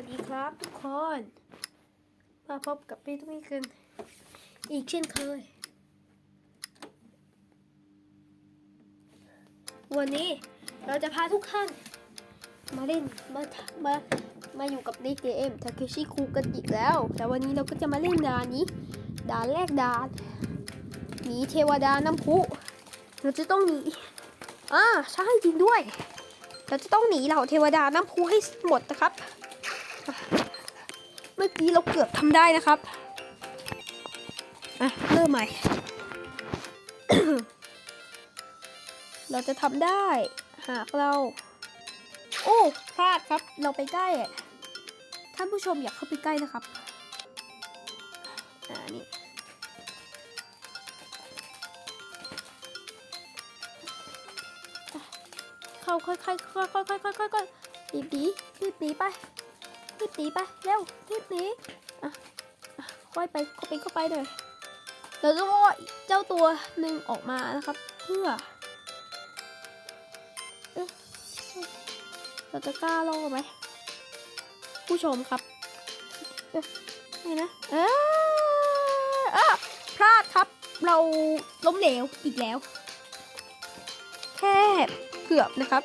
วัสดีครับทุกคน มาพบกับพี่ตุ้มกันอีกเช่นเคย วันนี้เราจะพาทุกท่าน มาเล่นมามามาอยู่กับในเกมทาเคชิคุกันอีกแล้ว แต่วันนี้เราก็จะมาเล่นด่านนี้ด่านแรกด่านหนีเทวดาน้ำพุเราจะต้องหนีอ่าใช่จริงด้วยเราจะต้องหนีเหล่าเทวดาน้ำพุให้หมดนะครับ เมื่อกี้เราเกือบทำได้นะครับอะเริ่มใหม่ เราจะทำได้ หากเรา โอ้พลาดครับ เราไปใกล้ท่านผู้ชมอยากเข้าไปใกล้นะครับ อ่านี่เข้าค่อยๆค่อยๆค่อยๆค่อยๆค่อยๆรีบหนีรีบหนีไป รีบหนีไปเร็วรีบหนีอะอะค่อยไปเข้าไปเข้าไปเลยเราจะว่าเจ้าตัวหนึ่งออกมานะครับ เพื่อเราจะกล้ารอไหมผู้ชมครับเอ๊ะไงนะเอออะพลาดครับเราล้มเหลวอีกแล้ว แค่เกือบนะครับ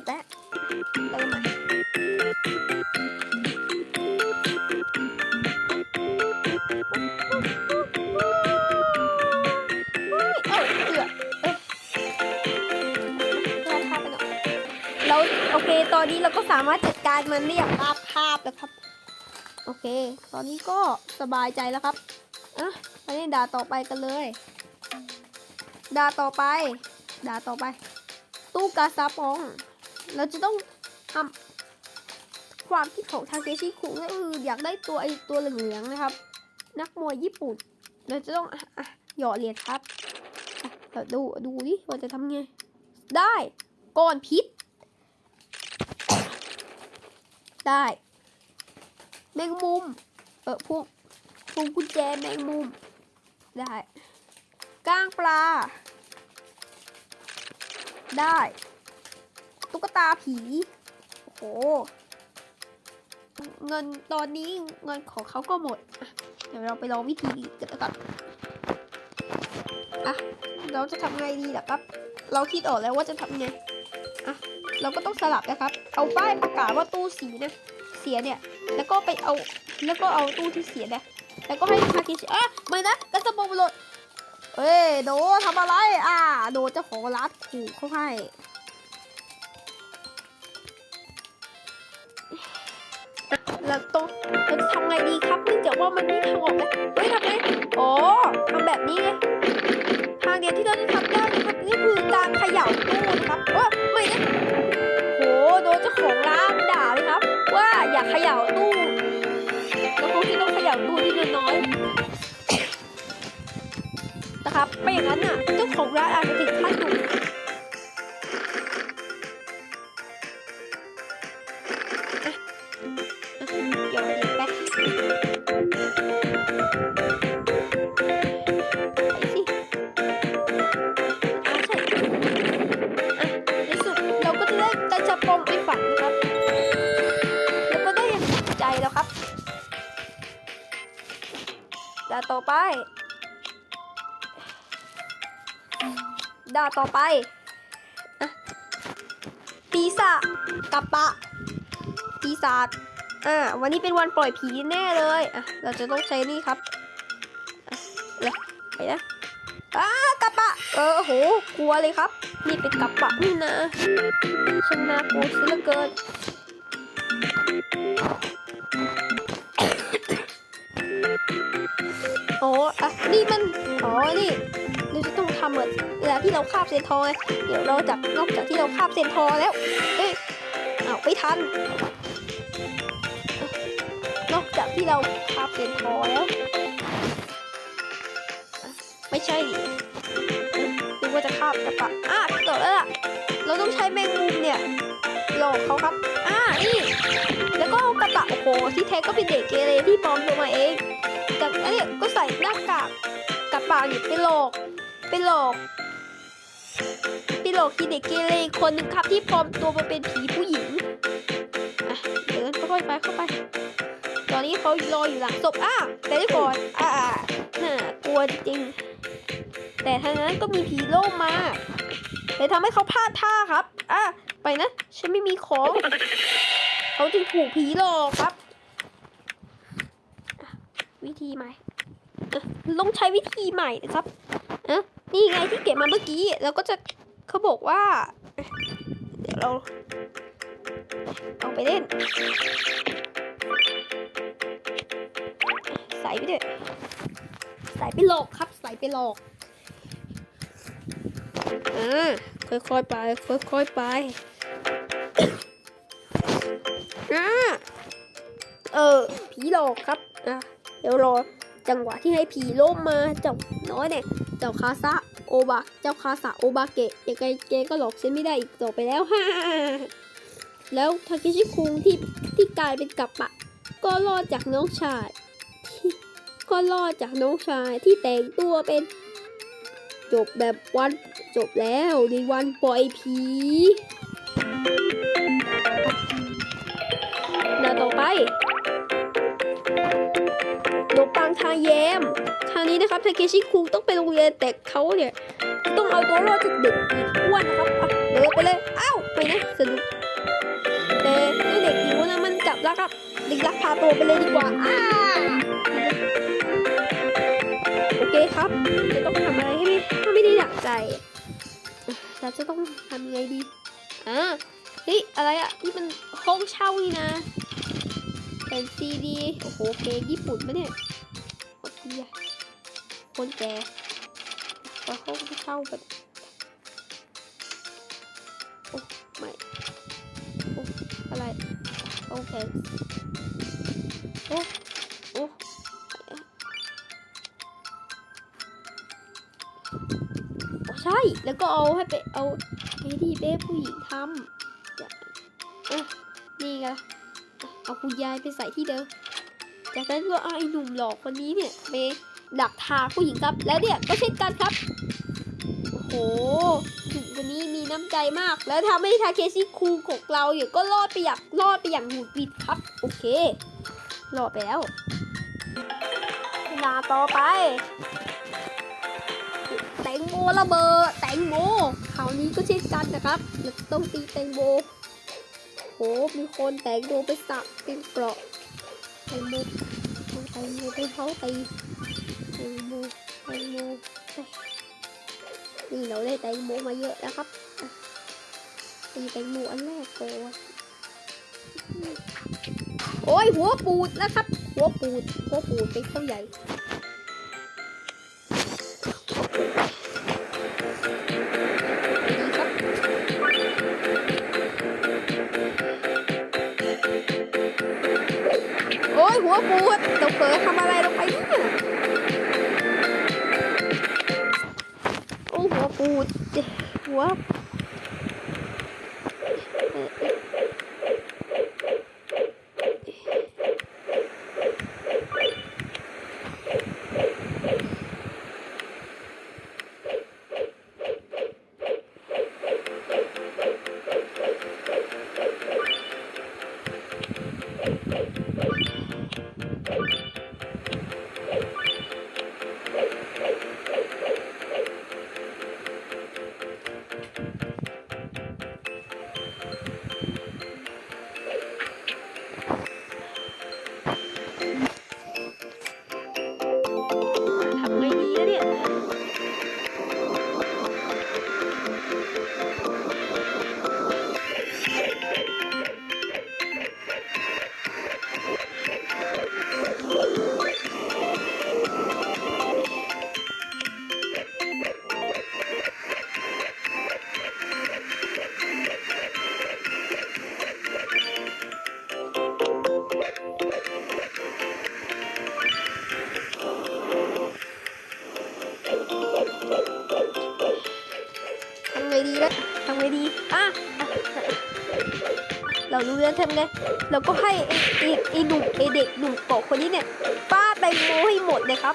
อีกแล้วเติมใหม่เฮ้ยเอาเกือบเอ๊ะพลาดท่าไปหน่อยเราโอเค ตอนนี้เราก็สามารถจัดการมันได้อย่างราบคาบแล้วครับ โอเค ตอนนี้ก็สบายใจแล้วครับอะไปเล่นด่าต่อไปกันเลยด่าต่อไปด่าต่อไป ตู้กาซาปอง เราจะต้องทำความคิดของทางเกชิคุก็คืออยากได้ตัวไอตัวเหลืองๆนะครับ นักมวยญี่ปุ่น เราจะต้องอะอะหยอดเหรียญครับเราดูดูดิว่าจะทำไง ได้ก้อนพิษ ได้แมงมุม เออพวกพวงกุญแจแมงมุม ได้ก้างปลา ได้ ตุ๊กตาผี โอ้โห เงินตอนนี้เงินของเขาก็หมด เดี๋ยวเราไปลองวิธีดีกันนะครับอะ เราจะทำไงดีล่ะครับ เราคิดออกแล้วว่าจะทำไง อะ เราก็ต้องสลับนะครับ เอาป้ายประกาศว่าตู้สีนะเสียเนี่ย แล้วก็ไปเอา แล้วก็เอาตู้ที่เสียนะแล้วก็ให้คาคิชิอะไม่นะกระสมบูรณ์เอ้ยโดทำอะไร อ่า โดเจ้าของร้านขู่เขาให้ เราต้องเราจะทำไงดีครับเนื่องจากว่ามันไม่มีทางออกแล้วเฮ้ยทำไงอ๋อทำแบบนี้ไงทางเดียวที่เราจะทำได้นะครับนี่คือการเขย่าตู้นะครับว่าไม่นะโหโดนเจ้าของร้านด่าเลยครับ ว่าอย่าเขย่าตู้แล้วพวกที่ต้องเขย่าตู้ที่น้อยๆนะครับไม่อย่างนั้นน่ะเจ้าของร้านอาจจะถึงขั้นดุ ด่าต่อไป ด่าต่อไปอะปีศาจกับปะ ปีศาจอ่า วันนี้เป็นวันปล่อยผีแน่เลยอะเราจะต้องใช้นี่ครับเลยไปนะอ้ากระปะ เออโห กลัวเลยครับ นี่เป็นกระปะนี่นะช่างน่ากลัวเสียเหลือเกิน นี่มัน อ๋อ นี่เราจะต้องทำเหมือนเวลาที่เราคาบเซนทอไงเดี๋ยวเราจากนอกจากที่เราคาบเซนทอแล้ว เอ้ยอ้าไม่ทัน นอกจากที่เราคาบเซนทอแล้ว ไม่ใช่ดินึกว่าจะคาบกระปะอะพี่ต่อแล้วล่ะ เราต้องใช้แมงมุมเนี่ยหลอกเขาครับ อ่านี่ แล้วก็กระปะ ที่แท้ก็เป็นเด็กเกเรที่ปลอมตัวมาเองแต่อันนี้ก็ใส่หน้ากากกระปะอยู่ไปหลอกไปหลอกไปหลอกที่เด็กเกเรคนหนึ่งครับที่ปลอมตัวมาเป็นผีผู้หญิงอะเดินค่อยๆไปเข้าไป ตอนนี้เขารออยู่หลังศพอะแต่ได้ก่อนอ่าน่ากลัวจริง แต่ทางนั้นก็มีผีโล่งมาเลยทำให้เขาพลาดท่าครับ อะ ไปนะ ฉันไม่มีของ เขาจึงถูกผีหลอกครับ ธีใหม่ลองใช้วิธีใหม่นะครับเอะนี่ไงที่เก็บมาเมื่อกี้แล้วก็จะเขาบอกว่า เดี๋ยวเราเอาไปเล่น ใส่ไปด้วยใส่ไปหลอกครับ ใส่ไปหลอกอ่าค่อยๆไป ค่อยๆไปอ่าเออผีหลอกครับอะ เดี๋ยวรอจังหวะที่ให้ผีล่มมาเจ้าน้อยเนี่ย เจ้าคาซะโอบะเจ้าคาซะโอบะเกะยังไงเกก็หลอกฉันไม่ได้อีกต่อไปแล้วฮ่าแล้วทาเคชิคุงที่ที่กลายเป็นกัปปะ ก็รอดจากน้องชายก็รอดจากน้องชายที่แต่งตัวเป็น จบแบบวันจบแล้วในวันปล่อยผีหน้าต่อไป ปังทางแยมทางนี้นะครับทาเคชิคุงต้องไปโรงเรียนแต่เขาเนี่ยต้องเอาตัวรอดจากเด็กอีท้วนนะครับอะเดินไปเลยอ้าวไปนะสนุกแต่เด็กหิวนะมันกลับแล้วครับเด็กรักพาตัวไปเลยดีกว่าอ้าโอเคครับจะต้องทำอะไรให้ไม่ไม่ได้ดักใจเราจะต้องทำยังไงดีอ่าเฮ้ยอะไรอะนี่มันห้องเช่านี่นะเป็นซีดีโอ้โหเพลงญี่ปุ่นปะเนี่ย โคตรเหี้ยคนแก่ก็ห้องเช่าแบบโอ้ไม่โอ้อะไรโอเคโอ้โอ้ใช่ แล้วก็เอาให้ไปเอาไปที่เป้ผู้หญิงทำอะนี่ไงเอาคุณยายไปใส่ที่เดิม จากนั้นก็ไอ้หนุ่มหลอกคนนี้เนี่ยไปดักทางผู้หญิงครับ แล้วเนี่ยก็เช่นกันครับ โอ้โหหนุ่มคนนี้มีน้ำใจมาก แล้วทำให้ทาเคชิคูของเราเนี่ยก็รอดไปอย่างรอดไปอย่างหวุดหวิดครับ โอเครอดไปแล้วเวลาต่อไปแตงโมระเบิดแตงโมคราวนี้ก็เช่นกันนะครับเราต้องตีแตงโมโหมีคนแตงตัวไปสักเป็นเกราะแตงโม โมไปเขาตีแตงโมแตงโมนี่เราได้แตงโมมาเยอะแล้วครับตีแตงโมอันแรกก่อนโอ้ยหัวปูดนะครับ หัวปูดหัวปูดเป็นเขาใหญ่ วปูดเดี๋ยวเผลอทำอะไรลงไปเนี่ยโอ้หัวปูดเจ็บหัว รารู้แล้วทำไงเราก็ให้ไอ้ไอ้หนุ่มไอ้เด็กหนุ่มเกาะคนนี้เนี่ยป้าแตงโมให้หมดเลยครับ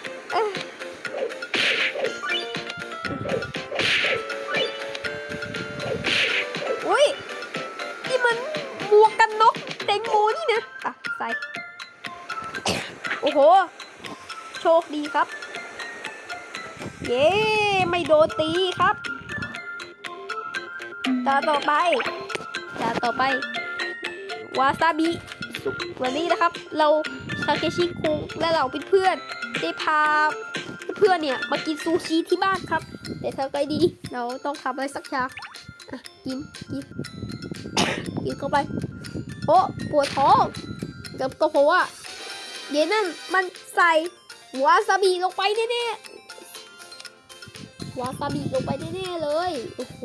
อุ้ยนี่มันหมวกกันน็อกแตงโมนี่นะอะใส่โอ้โห โชคดีครับ เย้ไม่โดนตีครับตาต่อไปตาต่อไป วาซาบิวันนี้นะครับ เราทาเคชิคุงและเราเป็นเพื่อนได้พาเพื่อนเนี่ยมากินซูชิที่บ้านครับ แต่ทำไงดี เราต้องทำอะไรสักอย่างอะกินกินกินเข้าไป โอ้ปวดท้องกับก็เพราะว่าเดี๋ยวนั่นมันใส่วาซาบิลงไปแน่ๆวาซาบิลงไปแน่ๆเลย โอ้โห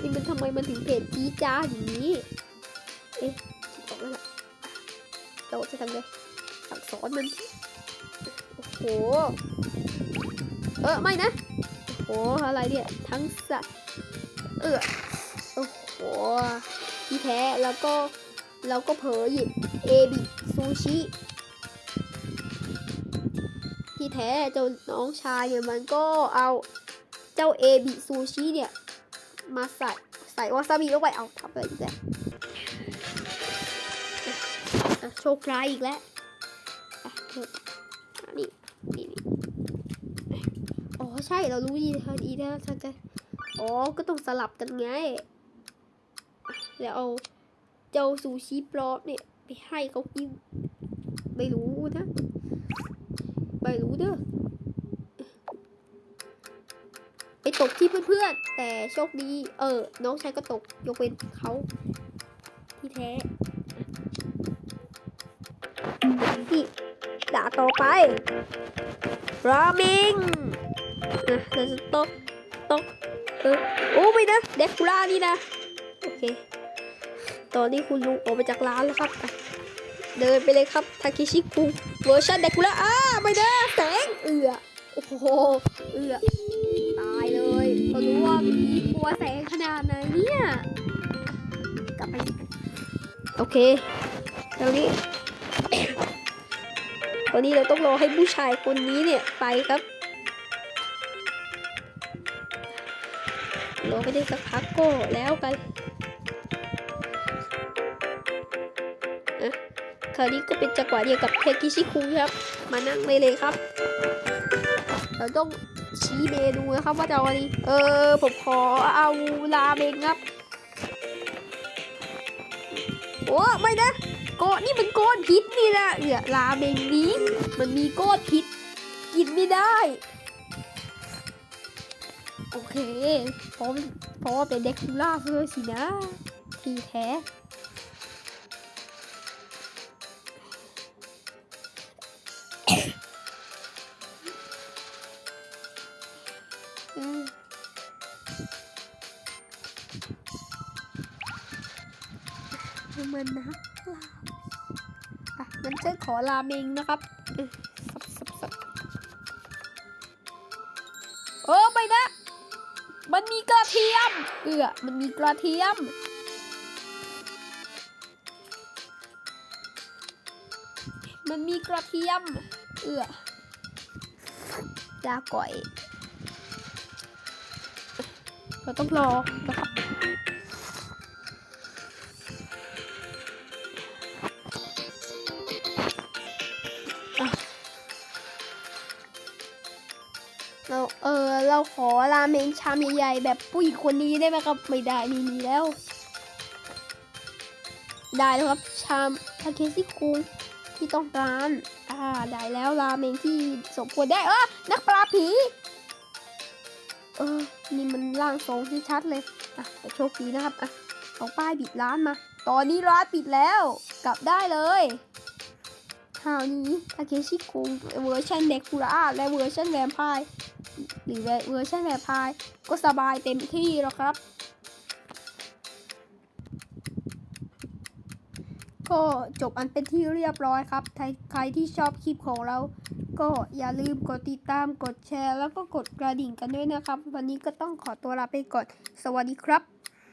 นี่มันทำไมมันถึงเผ็ดจี๊ดจ้าอย่างนี้ เอ๊ะ เราจะทำไงสั่งสอนมัน โอ้โห เออไม่นะ โอ้โหอะไรเนี่ย ทั้งสัตว์เออโอ้โหที่แท้แล้วก็เราก็เผลอหยิบเอบิซูชิที่แท้เจ้าน้องชายเนี่ยมันก็เอาเจ้าเอบิซูชิเนี่ย มาใส่ใส่วาซาบิลงไปเอาทำอะไรอีกแล้ว โชคร้ายอีกแล้วนี่นี่นี่อ๋อใช่เรารู้ดีค่ะดีนะท่านจะอ๋อก็ต้องสลับกันไงแล้วเอาเจ้าซูชิปลอมเนี่ยไปให้เขากินไม่รู้นะไม่รู้เด้อไปตกที่เพื่อนๆแต่โชคดีเออ น้องชายก็ตกยกเว้นเขาที่แท้ นี่ด่าต่อไปราเมงอะเราจะต้องต้องเออโอ้ไม่นะเด็กคูล่านี่นะ โอเค ตอนนี้คุณลุงออกไปจากร้านแล้วครับ เดินไปเลยครับ ทาเคชิคุงเวอร์ชันเด็กคูล่าอ้าไม่นะแสงเอือโอ้โหเอือตายเลยเขารู้ว่าผีกลัวแสงขนาดไหนเนี่ย กลับไป โอเคตอนนี้ ตอนนี้เราต้องรอให้ผู้ชายคนนี้เนี่ยไปครับ รอไปได้สักพักก็แล้วกันอะคราวนี้ก็เป็นจังหวะเดียวกับเทกิชิคุงครับ มานั่งเลยเลยครับ เราต้องชี้เมนูนะครับว่าจะเอาอะไรเออ ผมขอเอาราเมงครับ โอ้ ไม่นะ โกะนี่มันก้นพิษนี่นะเอือราเมงนี้ มันมีก้นพิษ กินไม่ได้ โอเคเพราะเพราะว่าเป็นเด็กคูล่าเลยสินะ ทีแท้อืมมันนะ งั้นฉันขอราเมงนะครับสับสับสับเออไปนะ มันมีกระเทียม เออมันมีกระเทียม มันมีกระเทียม เออลาก่อย เราต้องรอนะครับ เราขอราเมงชามใหญ่ๆแบบผู้หญิงคนนี้ได้ไหมครับ ไม่ได้มีมีแล้ว ได้แล้วครับชามทาเคซิคุงที่ต้องการอ่าได้แล้วราเมงที่สมควรได้เออนักปลาผีเออนี่มันร่างทรงที่ชัดเลยอะแต่โชคดีนะครับอะเอาป้ายปิดร้านมา ตอนนี้ร้านปิดแล้ว กลับได้เลยคราวนี้ทาเคชิคุงเวอร์ชันเด็กคูราและเวอร์ชันแวมไพร์ หรือเวอร์ชันแบบพายก็สบายเต็มที่แล้วครับ ก็จบอันเป็นที่เรียบร้อยครับ ใครที่ชอบคลิปของเรา ก็อย่าลืมกดติดตามกดแชร์ แล้วก็กดกระดิ่งกันด้วยนะครับ วันนี้ก็ต้องขอตัวลาไปก่อน สวัสดีครับ